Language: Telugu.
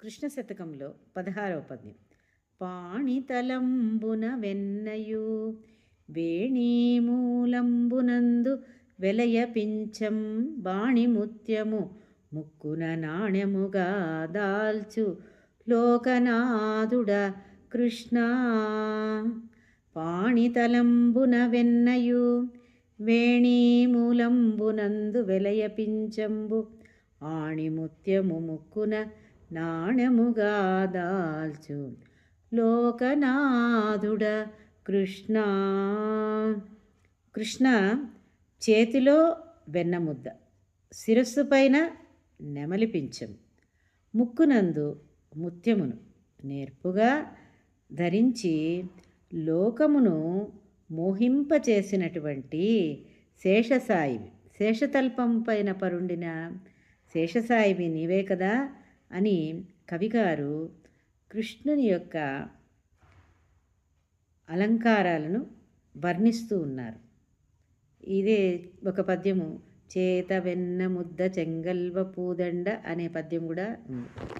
కృష్ణ శతకంలో పదహారవ పద్యం. పాణితలంబున వెన్నయు వేణీమూలంబునందు వెలయ పించం బాణిముత్యము ముక్కున నాణ్యముగా దాల్చు లోకనాథుడ కృష్ణ. పాణితలంబున వెన్నయు వేణీమూలంబునందు వెలయ పించంబు ఆణిముత్యము ముక్కున నాణముగా దాల్చు లోకనాథుడ కృష్ణ కృష్ణ చేతిలో వెన్నముద్ద శిరస్సు పైన నెమలిపించం ముక్కునందు ముత్యమును నేర్పుగా ధరించి లోకమును మోహింపచేసినటువంటి శేషసాయివి శేషతల్పం పైన పరుండిన శేషసాయివి నీవే కదా అని కవిగారు కృష్ణుని యొక్క అలంకారాలను వర్ణిస్తూ ఉన్నారు. ఇదే ఒక పద్యము చేత వెన్న ముద్ద చెంగల్వ పూదండ అనే పద్యం కూడా ఉంది.